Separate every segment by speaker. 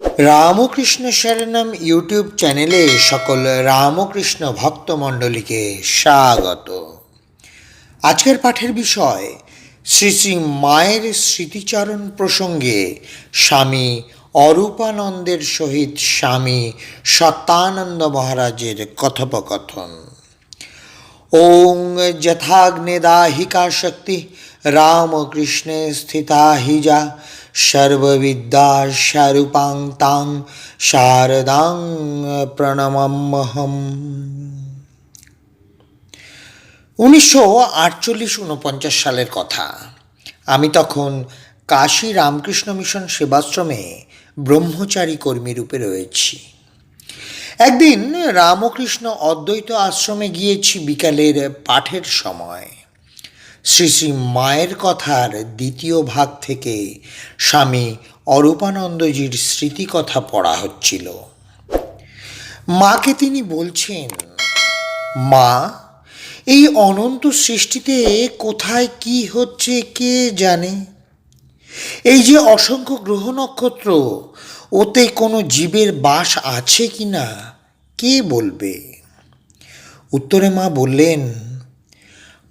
Speaker 1: Ramakrishna শরণম YouTube চ্যানেলে সকল রামকৃষ্ণ ভক্তমণ্ডলীকে স্বাগত। আজকের পাঠের বিষয়, শ্রী শ্রী মায়ের স্মৃতিচারণ প্রসঙ্গে স্বামী অরূপানন্দের সহিত স্বামী সত্যানন্দ মহারাজের কথোপকথন। ওং যথাগ্নেদাহিকা শক্তি রামকৃষ্ণে স্থিতা হিজা যা সর্ববিদ্যা স্বরূপাং তাং শারদাং প্রণমাম্যহম উনিশশো আটচল্লিশ উনপঞ্চাশ সালের কথা। আমি তখন কাশী রামকৃষ্ণ মিশন সেবাশ্রমে ব্রহ্মচারী কর্মী রূপে রয়েছি। একদিন রামকৃষ্ণ অদ্বৈত আশ্রমে গিয়েছি বিকালের পাঠের সময়। শ্রী শ্রী মায়ের কথার দ্বিতীয় ভাগ থেকে স্বামী অরূপানন্দজির স্মৃতিকথা পড়া হচ্ছিল। মাকে তিনি বলছেন, মা, এই অনন্ত সৃষ্টিতে কোথায় কি হচ্ছে কে জানে? এই যে অসংখ্য গ্রহ নক্ষত্র, ওতে কোনো জীবের বাস আছে কি না কে বলবে? উত্তরে মা বললেন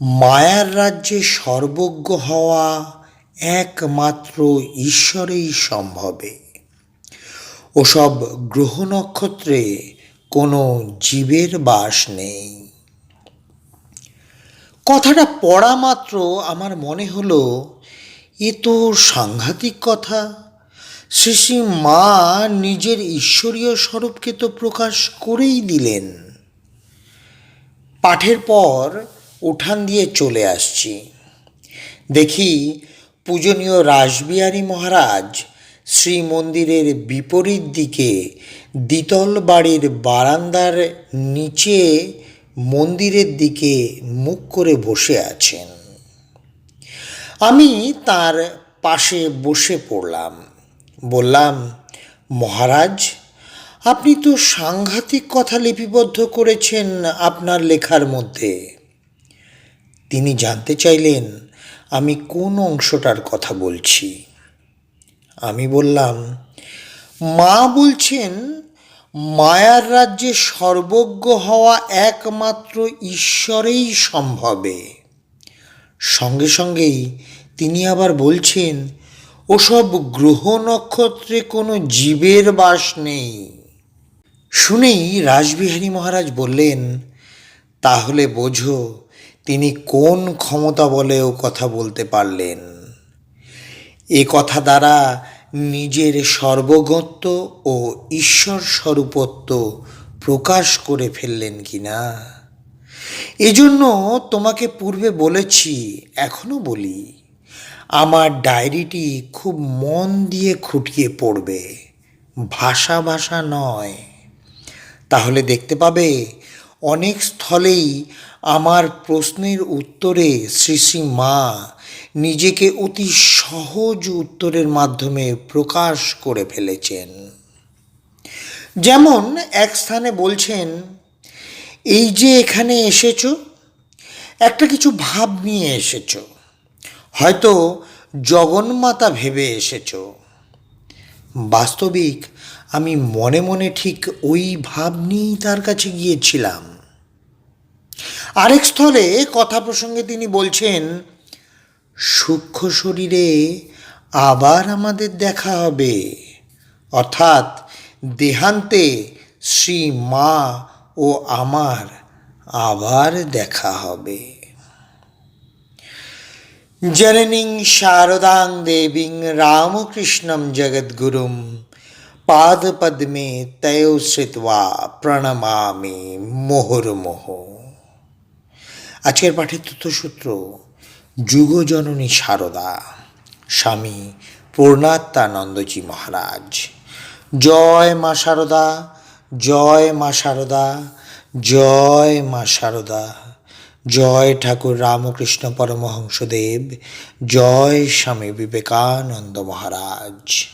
Speaker 1: মায়ার রাজ্যে সর্বজ্ঞ হওয়া একমাত্র ঈশ্বরেই সম্ভবে। ওসব গ্রহ নক্ষত্রে কোনো জীবের বাস নেই। কথাটা পড়া মাত্র আমার মনে হলো, এ তো সাংঘাতিক কথা। শ্রী মা নিজের ঈশ্বরীয় স্বরূপকে তো প্রকাশ করেই দিলেন। পাঠের পর উঠান দিয়ে চলে আসছি। দেখি পূজনীয় রাসবিহারী মহারাজ শ্রী মন্দিরের বিপরীত দিকে দ্বিতল বাড়ির বারান্দার নিচে মন্দিরের দিকে মুখ করে বসে আছেন। আমি তার পাশে বসে পড়লাম। বললাম, মহারাজ, আপনি তো সাংঘাতিক কথা লিপিবদ্ধ করেছেন আপনার লেখার মধ্যে। তিনি জানতে চাইলেন, আমি কোন অংশটার কথা বলছি। আমি বললাম, মা বলছেন, মায়ার রাজ্যে সর্বজ্ঞ হওয়া একমাত্র ঈশ্বরেই সম্ভবে। সঙ্গে সঙ্গেই তিনি আবার বলছেন, ওসব গ্রহ নক্ষত্রে কোনো জীবের বাস নেই। শুনেই রাসবিহারী মহারাজ বললেন, তাহলে বোঝো তিনি কোন ক্ষমতা বলেও কথা বলতে পারলেন। এ কথা দ্বারা নিজের সর্বগত্ব ও ঈশ্বর স্বরূপত্ব প্রকাশ করে ফেললেন কি না এজন্য তোমাকে পূর্বে বলেছি, এখনও বলি, আমার ডায়েরিটি খুব মন দিয়ে খুঁটিয়ে পড়বে, ভাষা ভাষা নয়। তাহলে দেখতে পাবে অনেক স্থলেই আমার প্রশ্নের উত্তরে শ্রী শ্রী মা নিজেকে অতি সহজ উত্তরের মাধ্যমে প্রকাশ করে ফেলেছেন। যেমন এক স্থানে বলছেন, এই যে এখানে এসেছ, একটা কিছু ভাব নিয়ে এসেছ। হয়তো জগন্মাতা ভেবে এসেছ। বাস্তবিক আমি মনে মনে ঠিক ওই ভাব নিয়েই তার কাছে গিয়েছিলাম। আরেক স্থলে কথা প্রসঙ্গে তিনি বলছেন, সূক্ষ্ম শরীরে আবার আমাদের দেখা হবে। অর্থাৎ দেহান্তে শ্রী মা ও আমার আবার দেখা হবে। জননীং শারদাং দেবীং রামকৃষ্ণম জগদ্গুরুম পাদপদ্মে তয় শ্রিত্বা প্রণমামি মোহরমোহ। আজকের পাঠের তথ্যসূত্র, যুগজননী শারদা স্বামী পূর্ণাত্মানন্দজি মহারাজ। জয় মা শারদা জয় মা শারদা জয় মা শারদা জয় ঠাকুর রামকৃষ্ণ পরমহংসদেব, জয় স্বামী বিবেকানন্দ মহারাজ।